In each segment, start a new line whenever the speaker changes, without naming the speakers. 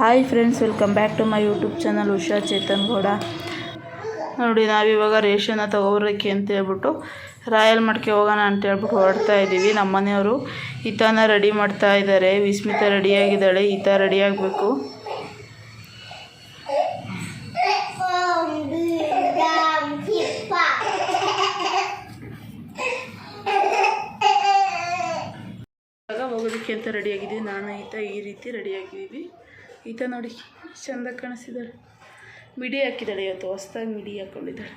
Hi friends, welcome back to my YouTube channel Usha Chetan Gowda. ನೋಡಿ, ನಾವಿವಾಗ ರೇಷನ್ನ ತಗೋಬರೋಕ್ಕೆ ಅಂತ ಹೇಳ್ಬಿಟ್ಟು ರಾಯಲ್ ಮಟ್ಕೆ ಹೋಗೋಣ ಅಂತ ಹೇಳ್ಬಿಟ್ಟು ಹೊರಡ್ತಾ ಇದ್ದೀವಿ ನಮ್ಮ ಮನೆಯವರು ಈತನ ರೆಡಿ ಮಾಡ್ತಾ ಇದ್ದಾರೆ. ವಿಸ್ಮಿತ ರೆಡಿಯಾಗಿದ್ದಾಳೆ. ಈತ ರೆಡಿ ಆಗಬೇಕು. ಇವಾಗ ಹೋಗೋದಕ್ಕೆ ಅಂತ ರೆಡಿಯಾಗಿದ್ದೀವಿ ನಾನು, ಈತ ಈ ರೀತಿ ರೆಡಿಯಾಗಿದ್ದೀವಿ ಈತ ನೋಡಿ ಚಂದ ಕಾಣಿಸಿದ್ದಾಳೆ. ಮಿಡಿ ಹಾಕಿದ್ದಾಳೆ ಇವತ್ತು ಹೊಸ್ದಾಗಿ ಮಿಡಿ ಹಾಕ್ಕೊಂಡಿದ್ದಾಳೆ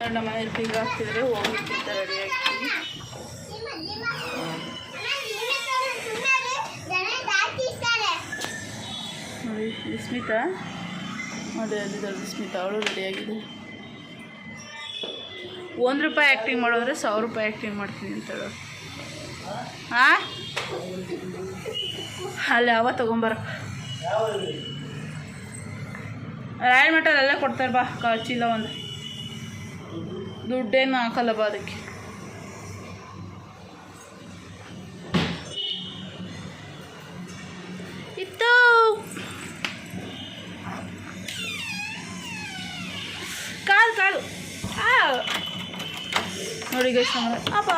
ನಮ್ಮ ಮನೇಲಿ ಬೀಗ ಹಾಕ್ತಿದ್ರೆ ಹೋಗಿ ರೆಡಿ ಆಗ್ತೀವಿ ವಿಸ್ಮಿತಾ ನೋಡಿ ಅಲ್ಲಿದ್ದಾಳೆ ಸ್ಮಿತಾ, ಅವಳು ರೆಡಿಯಾಗಿದೆ ಒಂದು ರೂಪಾಯಿ ಆ್ಯಕ್ಟಿಂಗ್ ಮಾಡೋದ್ರೆ ಸಾವಿರ ರೂಪಾಯಿ ಆ್ಯಕ್ಟಿಂಗ್ ಮಾಡ್ತೀನಿ ಅಂತ ಹೇಳೋರು. ಹಾಂ ಅಲ್ಲಿ, ಅವ ತೊಗೊಂಬರ. ರಾಯಲ್ ಮಟಲ್ ಕೊಡ್ತಾರೆ ಬಾ, ಕಾ, ಚೀಲ ಒಂದು. ದುಡ್ಡೇನು ಹಾಕಲ್ಲ ಬಾ ಅದಕ್ಕೆ. ನೋಡಿ ಗೈಸ್ ಅಪ್ಪ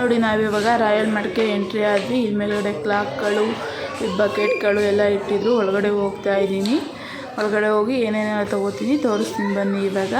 ನೋಡಿ ನಾವಿವಾಗ ರಾಯಲ್ ಮಡ್ಕೆ ಎಂಟ್ರಿ ಆದ್ವಿ. ಇಲ್ಲಿ ಮೇಲ್ಗಡೆ ಕ್ಲಾಕ್ಗಳು ಬಕೆಟ್ಗಳು ಎಲ್ಲ ಇಟ್ಟಿದ್ರು. ಒಳಗಡೆ ಹೋಗ್ತಾ ಇದ್ದೀನಿ. ಒಳಗಡೆ ಹೋಗಿ ಏನೇನೆಲ್ಲ ತೊಗೋತೀನಿ ತೋರಿಸ್ತೀನಿ ಬನ್ನಿ ಇವಾಗ.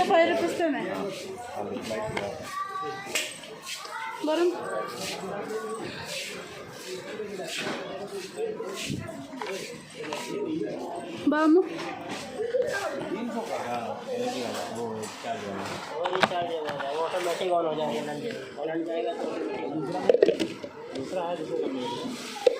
Top ayrı püsteme. Barın. Vamos. दूसरा है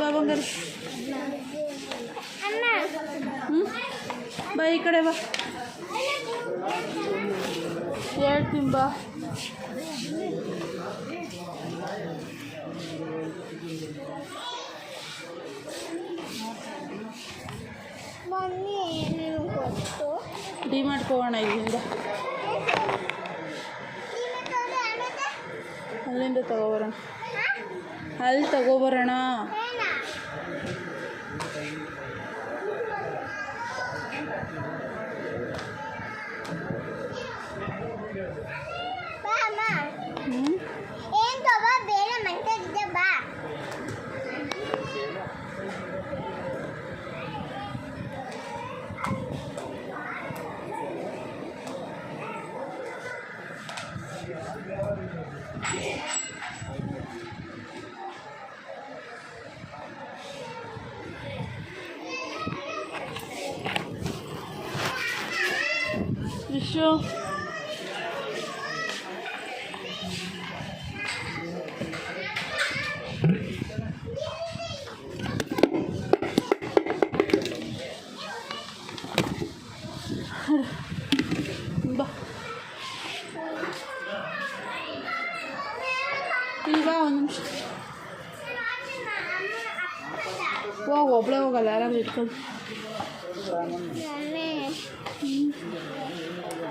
బాబంగారు బాయ్ ఇక్కడే బా ಹೇಳ್ತೀನಿ ಬಾ ಡಿ ಮಾಡ್ಕೋಣ ಇಲ್ಲಿಂದ. ಅಲ್ಲಿಂದ ತಗೋಬರೋಣ. ಅಲ್ಲಿ ತಗೋಬರೋಣ.
보십시오. 이봐. 이봐,
음식. Wow,
wow, wow, galera, americano.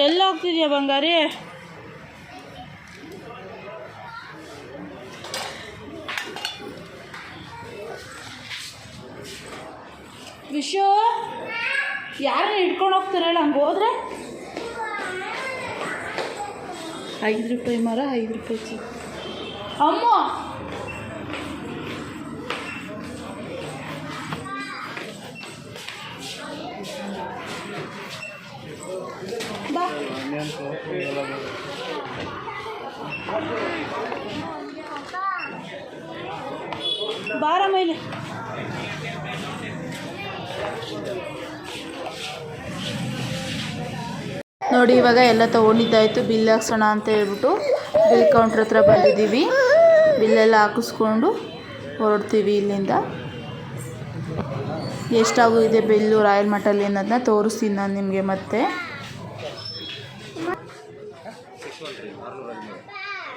ಎಲ್ಲಿ ಹೋಗ್ತಿದ್ಯಾ ಬಂಗಾರಿ? ವಿಶು ಯಾರನ್ನ ಇಟ್ಕೊಂಡು ಹೋಗ್ತಾರಲ್ಲ ಹಂಗೆ ಹೋದ್ರೆ? ಐದು ರೂಪಾಯಿ ಮರ, ಐದು ರೂಪಾಯಿ ಅಮ್ಮ ಬಾ ಬಾರ ಮೈಲಿ. ನೋಡಿ, ಇವಾಗ ಎಲ್ಲ ತೊಗೊಂಡಿದ್ದಾಯಿತು. ಬಿಲ್ ಹಾಕ್ಸೋಣ ಅಂತ ಹೇಳ್ಬಿಟ್ಟು ಬಿಲ್ ಕೌಂಟ್ರ್ ಹತ್ರ ಬಂದಿದ್ದೀವಿ. ಬಿಲ್ಲೆಲ್ಲ ಹಾಕಿಸ್ಕೊಂಡು ಹೊರಡ್ತೀವಿ ಇಲ್ಲಿಂದ. ಎಷ್ಟಾಗಿದೆ ಬಿಲ್ಲು ರಾಯಲ್ ಮಠಲ್ಲಿ ಅನ್ನೋದನ್ನ ತೋರಿಸ್ತೀನಿ ನಾನು ನಿಮಗೆ ಮತ್ತೆ.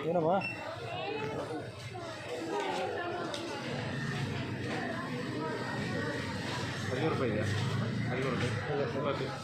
ಏನಮ್ಮ ಐನೂರು ರೂಪಾಯಿ ಇದೆ ಐನೂರು ರೂಪಾಯಿ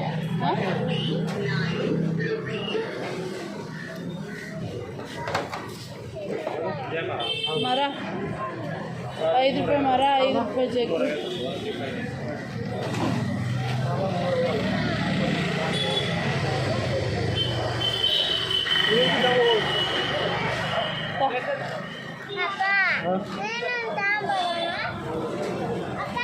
ಐದು ರೂಪಾಯಿ ಮರ ಐದು ರೂಪಾಯಿ ಜಗ್ಗಿ
ಅಪ್ಪ ಏನಂತ ಬರೋಣ ಅಪ್ಪ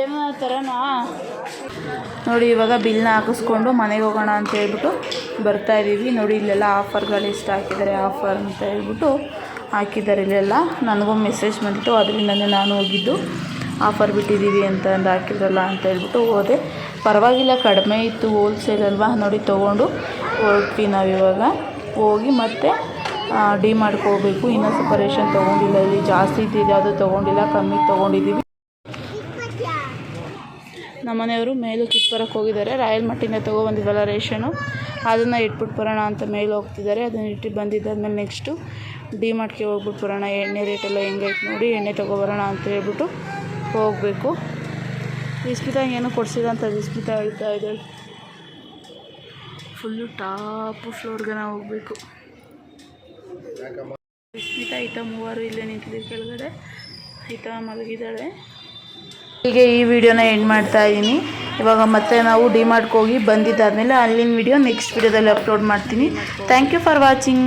ಏನೋ ನೋಡಿ, ಇವಾಗ ಬಿಲ್ನ ಹಾಕಿಸ್ಕೊಂಡು ಮನೆಗೆ ಹೋಗೋಣ ಅಂತ ಹೇಳ್ಬಿಟ್ಟು ಬರ್ತಾ ಇದ್ದೀವಿ ನೋಡಿ, ಇಲ್ಲೆಲ್ಲ ಆಫರ್ಗಳು ಇಷ್ಟ ಹಾಕಿದ್ದಾರೆ, ಆಫರ್ ಅಂತ ಹೇಳ್ಬಿಟ್ಟು ಹಾಕಿದ್ದಾರೆ ಇಲ್ಲೆಲ್ಲ. ನನಗೂ ಮೆಸೇಜ್ ಬಂದಿತ್ತು, ಅದರಿಂದನೇ ನಾನು ಹೋಗಿದ್ದು. ಆಫರ್ ಬಿಟ್ಟಿದ್ದೀವಿ ಅಂತ ಅಂದು ಹಾಕಿದ್ರಲ್ಲ ಅಂತ ಹೇಳ್ಬಿಟ್ಟು ಹೋದೆ. ಪರವಾಗಿಲ್ಲ, ಕಡಿಮೆ ಇತ್ತು ಹೋಲ್ಸೇಲ್ ಅಲ್ವಾ? ನೋಡಿ, ತೊಗೊಂಡು ಹೋಗ್ತೀವಿ ನಾವು ಇವಾಗ. ಹೋಗಿ ಮತ್ತೆ ಡಿ ಮಾಡ್ಕೋಬೇಕು ಇನ್ನೊಂದು ಇನ್ನೂ ಸ್ವಲ್ಪ ರೇಷನ್ ತೊಗೊಂಡಿಲ್ಲ. ಇಲ್ಲಿ ಜಾಸ್ತಿ ಇದ್ದಿದ್ದು ಯಾವುದೂ ತೊಗೊಂಡಿಲ್ಲ, ಕಮ್ಮಿ ತೊಗೊಂಡಿದ್ದೀವಿ. ನಮ್ಮ ಮನೆಯವರು ಮೇಲು ಕಿತ್ಬರಕ್ಕೆ ಹೋಗಿದ್ದಾರೆ. ರಾಯಲ್ ಮಟ್ಟಿಂದ ತೊಗೊಬಂದಿದ್ವಲ್ಲ ರೇಷನು. ಅದನ್ನು ಇಟ್ಬಿಟ್ಟು ಬರೋಣ ಅಂತ ಮೇಲೆ ಹೋಗ್ತಿದ್ದಾರೆ. ಅದನ್ನು ಇಟ್ಟು ಬಂದಿದ್ದಾದ್ಮೇಲೆ ನೆಕ್ಸ್ಟು ಡಿ ಮಾರ್ಟ್ಗೆ ಹೋಗ್ಬಿಟ್ಟು ಬರೋಣ. ಎಣ್ಣೆ ರೇಟೆಲ್ಲ ಹೆಂಗೈತೆ ನೋಡಿ, ಎಣ್ಣೆ ತೊಗೊಬರೋಣ ಅಂತ ಹೇಳ್ಬಿಟ್ಟು ಹೋಗಬೇಕು. ವಿಸ್ಮಿತಾ ಏನು ಕೊಡ್ಸಿಲ್ಲ ಅಂತ ವಿಸ್ಮಿತಾ ಹೇಳ್ತಾ ಇದ್ದಾಳೆ. ಫುಲ್ಲು ಟಾಪು ಫ್ಲೋರ್ಗೆ ನಾವು ಹೋಗಬೇಕು. ವಿಸ್ಮಿತಾ, ಈತ ಮೂವರು ಇಲ್ಲೇ ನಿಂತಿದ್ದೀವಿ ಕೆಳಗಡೆ. ಈತ ಮಲಗಿದ್ದಾಳೆ. ಹೀಗೆ ಈ ವಿಡಿಯೋನ ಎಂಡ್ ಮಾಡ್ತಾ ಇದ್ದೀನಿ. ಇವಾಗ ಮತ್ತೆ ನಾವು ಡಿಮಾರ್ಟ್ಗೆ ಹೋಗಿ ಬಂದಿದ್ದಾದಮೇಲೆ ಅಲ್ಲಿನ ವಿಡಿಯೋ ನೆಕ್ಸ್ಟ್ ವಿಡಿಯೋದಲ್ಲಿ ಅಪ್ಲೋಡ್ ಮಾಡ್ತೀನಿ. Thank you for watching